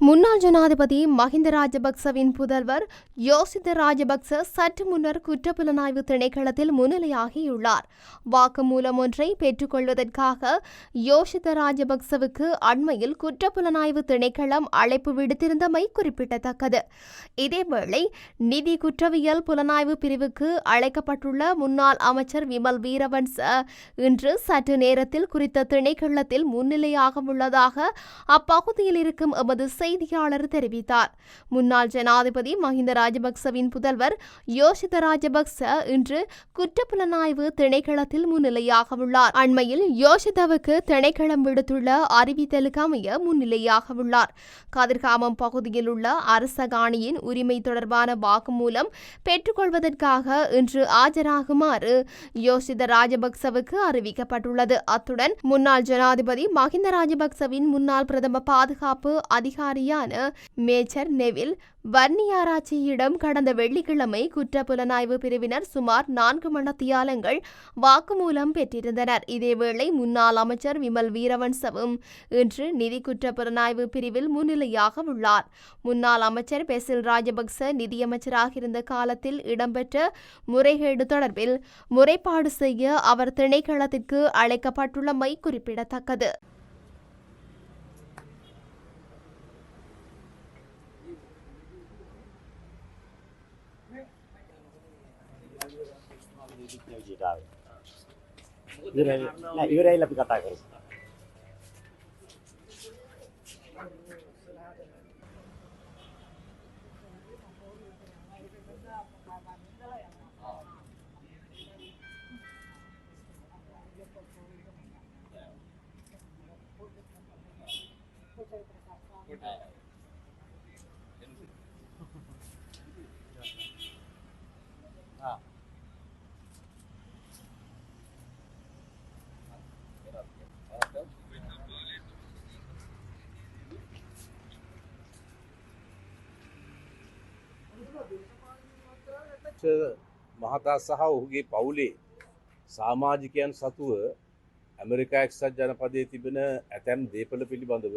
முன்னாள் ஜனாதிபதி மஹிந்த ராஜபக்சவின் புதல்வர் யோசித ராஜபக்ச சற்று முன்னர் குற்றப்புலனாய்வு திணைக்களத்தில் முன்னிலையாகியுள்ளார். வாக்குமூலம் ஒன்றை பெற்றுக்கொள்வதற்காக யோசித ராஜபக்சவுக்கு அண்மையில் குற்றப்புலனாய்வு திணைக்களம் அழைப்பு விடுத்திருந்தமை குறிப்பிடத்தக்கது. இதேவேளை நிதி குற்றவியல் புலனாய்வு பிரிவுக்கு அழைக்கப்பட்டுள்ள முன்னாள் அமைச்சர் விமல் வீரவன்ச இன்று சற்று நேரத்தில் குறித்த திணைக்களத்தில் முன்னிலையாக உள்ளதாக அப்பகுதியில் இருக்கும் எமது செய்தியாளர் தெரிவித்தார். முன்னாள் ஜனாதிபதி மஹிந்த ராஜபக்சவின் புதல்வர் யோசித ராஜபக்ச இன்று குற்றப்புலனாய்வு திணைக்களத்தில் முன்னிலையாக உள்ளார் அண்மையில் யோசிதவுக்கு திணைக்களம் விடுத்துள்ள அறிவித்தலுக்கு அமைய முன்னிலையாக உள்ளார் கதிர்காமம் பகுதியில் உள்ள அரச காணியின் உரிமை தொடர்பான வாக்குமூலம் பெற்றுக்கொள்வதற்காக இன்று ஆஜராகுமாறு யோசித ராஜபக்சவுக்கு அறிவிக்கப்பட்டுள்ளது. அத்துடன் முன்னாள் ஜனாதிபதி மஹிந்த ராஜபக்சவின் முன்னாள் பிரதம பாதுகாப்பு அதிகாரியான மேஜர் நெவில் வன்னியாராச்சியிடம் கடந்த வெள்ளிக்கிழமை குற்றப்புலனாய்வு பிரிவினர் சுமார் நான்கு மணத்தியாலங்கள் வாக்குமூலம் பெற்றிருந்தனர். இதேவேளை முன்னாள் அமைச்சர் விமல் வீரவன்சவும் இன்று நிதி குற்றப்புலனாய்வு பிரிவில் முன்னிலையாக உள்ளார். முன்னாள் அமைச்சர் பெசில் ராஜபக்ச நிதியமைச்சராக இருந்த காலத்தில் இடம்பெற்ற முறைகேடு தொடர்பில் முறைப்பாடு செய்ய அவர் திணைக்களத்திற்கு அழைக்கப்பட்டுள்ளமை குறிப்பிடத்தக்கது. විදිහට ආවේ. ඉවරයි නෑ ඉවරයි අපි කතා කරමු. මහතා සහ ඔහුගේ පවුලේ සාමාජිකයන් සතුව ඇමරිකා එක්සත් ජනපදය තිබෙන ඇතැම් දේපල පිළිබඳව